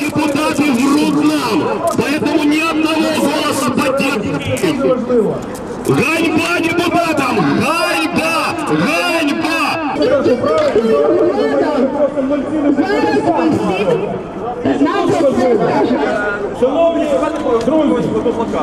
депутатів врут нам. Поэтому ни одного голоса поддержки. Ганьба депутатам! Ганьба! Ганьба!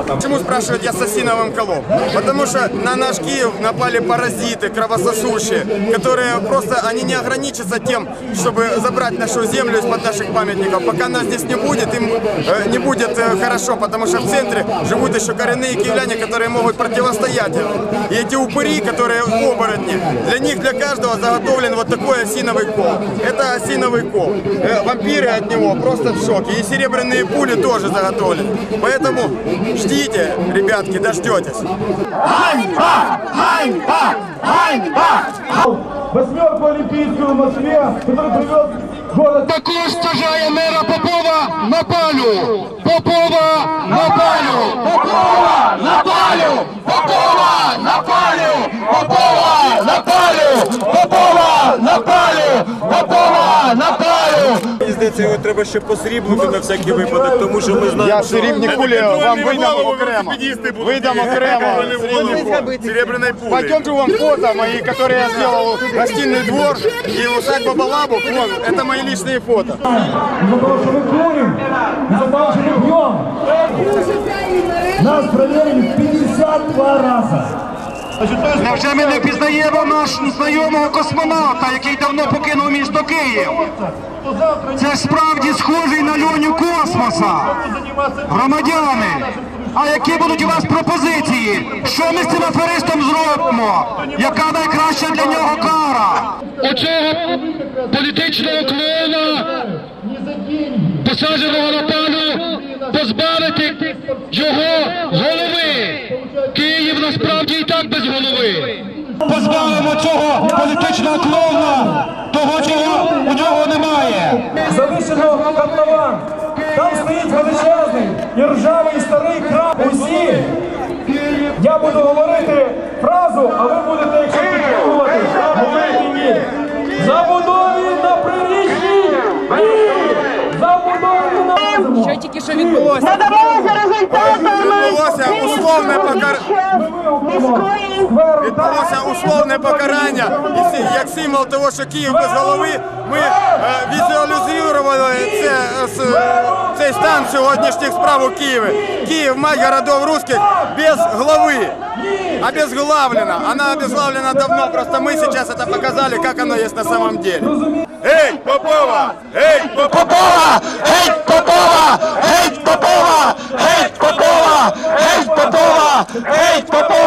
Почему спрашивают я с осиновым колом? Потому что на наш Киев напали паразиты кровососущие, которые просто, они не ограничатся тем, чтобы забрать нашу землю из-под наших памятников. Пока нас здесь не будет, им э, не будет э, хорошо, потому что в центре живут еще коренные киевляне, которые могут противостоять этому. И эти упыри, которые оборотни, для них, для каждого заготовлен вот такой осиновый кол. Это осиновый кол. Э, вампиры от него просто в шоке. И серебряные пули тоже заготовлены. Поэтому ждите, ребятки, дождетесь. Восьмерку Олимпийскую в Москве, который привез город Також стяжає мера Попова на палю! Попова на палю! Попова Мені здається, його треба ще посріблити на всякий випадок, тому що ми знаємо, Я що... срібні кулі вам видам окремо. Видам окремо. Серебряной пули. Пойдемте вам фото мои, которые я сделал гостиный двор и усадьба Балабух. Вон, это мои личные фото. из-за того, что мы курим, из-за того, что мы пьем. Нас проверили в 52 раза. Невже ми не впізнаємо наш знайомого космонавта, який давно покинув місто Київ? Це справді схожий на льоню космоса. Громадяни, а які будуть у вас пропозиції? Що ми з цим аферистом зробимо? Яка найкраща для нього кара? Оцього політичного клоуна, посадженого на пану, позбавити його голови. Київ насправді і голови. Позбавимо цього політичного клоуна, того, чого у нього немає. Завишено котлован. Там стоїть величезний і ржавий старий краб. Усі. Я буду говорити фразу, а ви будете, якщо підтримувати, говорити ні. Забудові на прирічні! Ні! Забудові на Що тільки що відбулося? Надавалися результатами Відбулося условне покар... міської Відбулося условне покарання. І сі- як символ того, що Київ без голови, ми е, візуалізували це, е, с- е, цей стан сьогоднішніх справ у Києві. Київ, мать городов русских, без главы. Обезглавлена. Она обезглавлена давно, просто мы сейчас это показали, как оно есть на самом деле. Эй, Попова! Попова! Попова! Геть Попова! Геть Попова! Геть Попова! Геть Попова! Геть Попова!